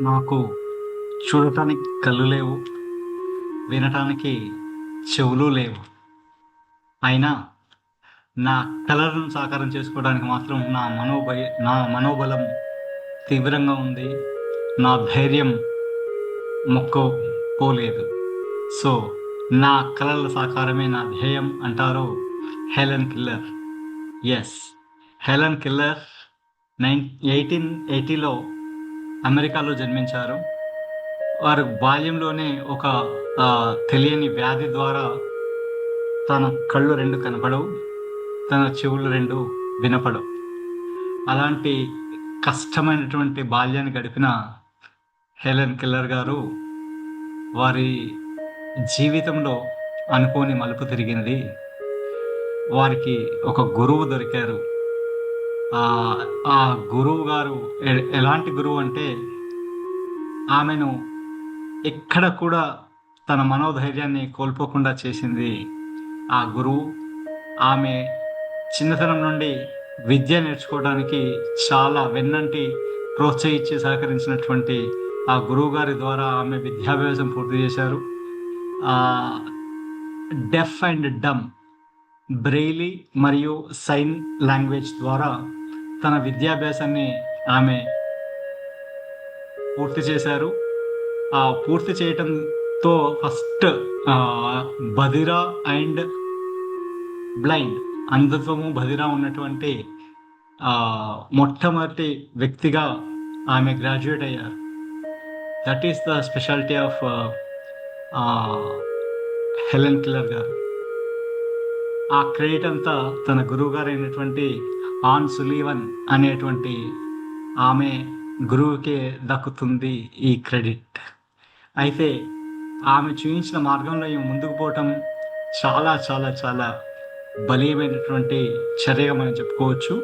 నాకు చూడటానికి కళ్ళు లేవు వినటానికి చెవులు లేవు. అయినా నా కళలను సాకారం చేసుకోవడానికి మాత్రం నా మనోభయ నా మనోబలం తీవ్రంగా ఉంది. నా ధైర్యం మొక్క పోలేదు సో నా కళల సాకారమే నా ధ్యేయం అంటారు Helen Keller. Yes Helen Keller nine eighteen ఎయిటీలో అమెరికాలో జన్మించారు. వారు బాల్యంలోనే ఒక తెలియని వ్యాధి ద్వారా తన కళ్ళు రెండు కనపడవు తన చెవులు రెండు వినపడవు. అలాంటి కష్టమైనటువంటి బాల్యాన్ని గడిపిన హెలెన్ కిల్లర్ గారు వారి జీవితంలో అనుకోని మలుపు తిరిగినది. వారికి ఒక గురువు దొరికారు. ఆ గురువు గారు ఎలాంటి గురువు అంటే ఆమెను ఎక్కడ కూడా తన మనోధైర్యాన్ని కోల్పోకుండా చేసింది ఆ గురువు. ఆమె చిన్నతనం నుండి విద్య నేర్చుకోవడానికి చాలా వెన్నంటి ప్రోత్సహించి సహకరించినటువంటి ఆ గురువు గారి ద్వారా ఆమె విద్యాభ్యాసం పూర్తి చేశారు. డెఫ్ అండ్ డమ్ బ్రెయిలీ మరియు సైన్ లాంగ్వేజ్ ద్వారా తన విద్యాభ్యాసాన్ని ఆమె పూర్తి చేశారు. ఆ పూర్తి చేయటంతో ఫస్ట్ బదిరా అండ్ బ్లైండ్ అంధత్వము బదిరా ఉన్నటువంటి మొట్టమొదటి వ్యక్తిగా ఆమె గ్రాడ్యుయేట్ అయ్యారు. That is the speciality of Helen Keller garu. ఆ క్రెడిట్ అంతా తన గురువు గారైనటువంటి అయినటువంటి ఆన్ సులీవన్ అనేటువంటి ఆమె గురువుకే దక్కుతుంది ఈ క్రెడిట్. అయితే ఆమె చూపించిన మార్గంలో ముందుకు పోవటం చాలా చాలా చాలా బలీయమైనటువంటి చర్యగా మనం చెప్పుకోవచ్చు.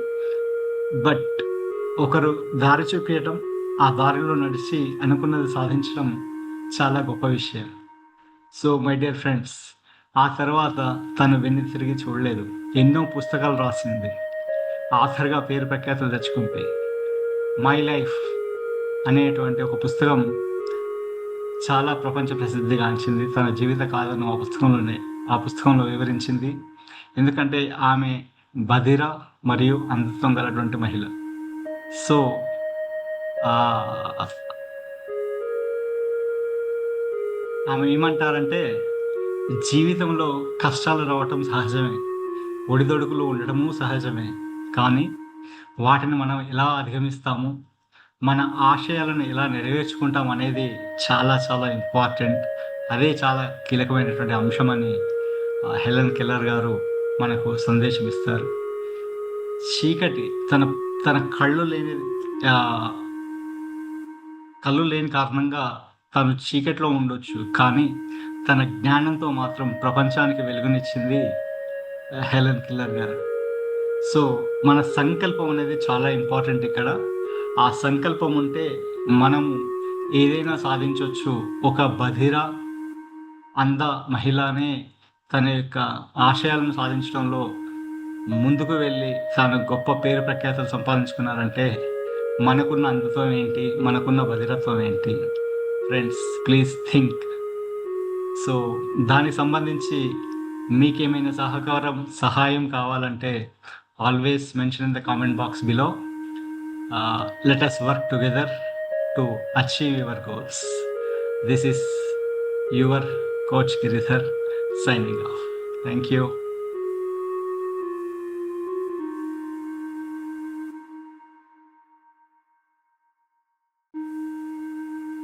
బట్ ఒకరు దారి చూపించటం ఆ దారిలో నడిచి అనుకున్నది సాధించడం చాలా గొప్ప విషయం. సో మై డియర్ ఫ్రెండ్స్ ఆ తర్వాత తను వెన్ను తిరిగి చూడలేదు. ఎన్నో పుస్తకాలు రాసింది. ఆథర్గా పేరు ప్రఖ్యాతులు తెచ్చుకుంటే మై లైఫ్ అనేటువంటి ఒక పుస్తకం చాలా ప్రపంచ ప్రసిద్ధిగాంచింది తన జీవిత కాలను ఆ పుస్తకంలోనే ఆ పుస్తకంలో వివరించింది. ఎందుకంటే ఆమె బధిర మరియు అంధత్వం గలటువంటి మహిళ. సో ఆమె ఏమంటారంటే జీవితంలో కష్టాలు రావటం సహజమే ఒడిదొడుకులు ఉండటము సహజమే. కానీ వాటిని మనం ఎలా అధిగమిస్తాము మన ఆశయాలను ఎలా నెరవేర్చుకుంటాం అనేది చాలా చాలా ఇంపార్టెంట్. అదే చాలా కీలకమైనటువంటి అంశమని హెలెన్ కెల్లర్ గారు మనకు సందేశం ఇస్తారు. చీకటి తన తన కళ్ళు లేని కళ్ళు లేని కారణంగా తను చీకటిలో ఉండొచ్చు. కానీ తన జ్ఞానంతో మాత్రం ప్రపంచానికి వెలుగునిచ్చింది హెలెన్ కిల్లర్ గారు. సో మన సంకల్పం అనేది చాలా ఇంపార్టెంట్ ఇక్కడ. ఆ సంకల్పం ఉంటే మనం ఏదైనా సాధించవచ్చు ఒక బధిర అంద మహిళనే తన యొక్క ఆశయాలను సాధించడంలో ముందుకు వెళ్ళి తాను గొప్ప పేరు ప్రఖ్యాతలు సంపాదించుకున్నారంటే మనకున్న అంధత్వం ఏంటి? మనకున్న బధిరత్వం ఏంటి? ఫ్రెండ్స్ ప్లీజ్ థింక్ సో దానికి సంబంధించి మీకేమైనా సహకారం సహాయం కావాలంటే always mention in the comment box below let us work together to achieve your goals this is your coach Giridhar signing off thank you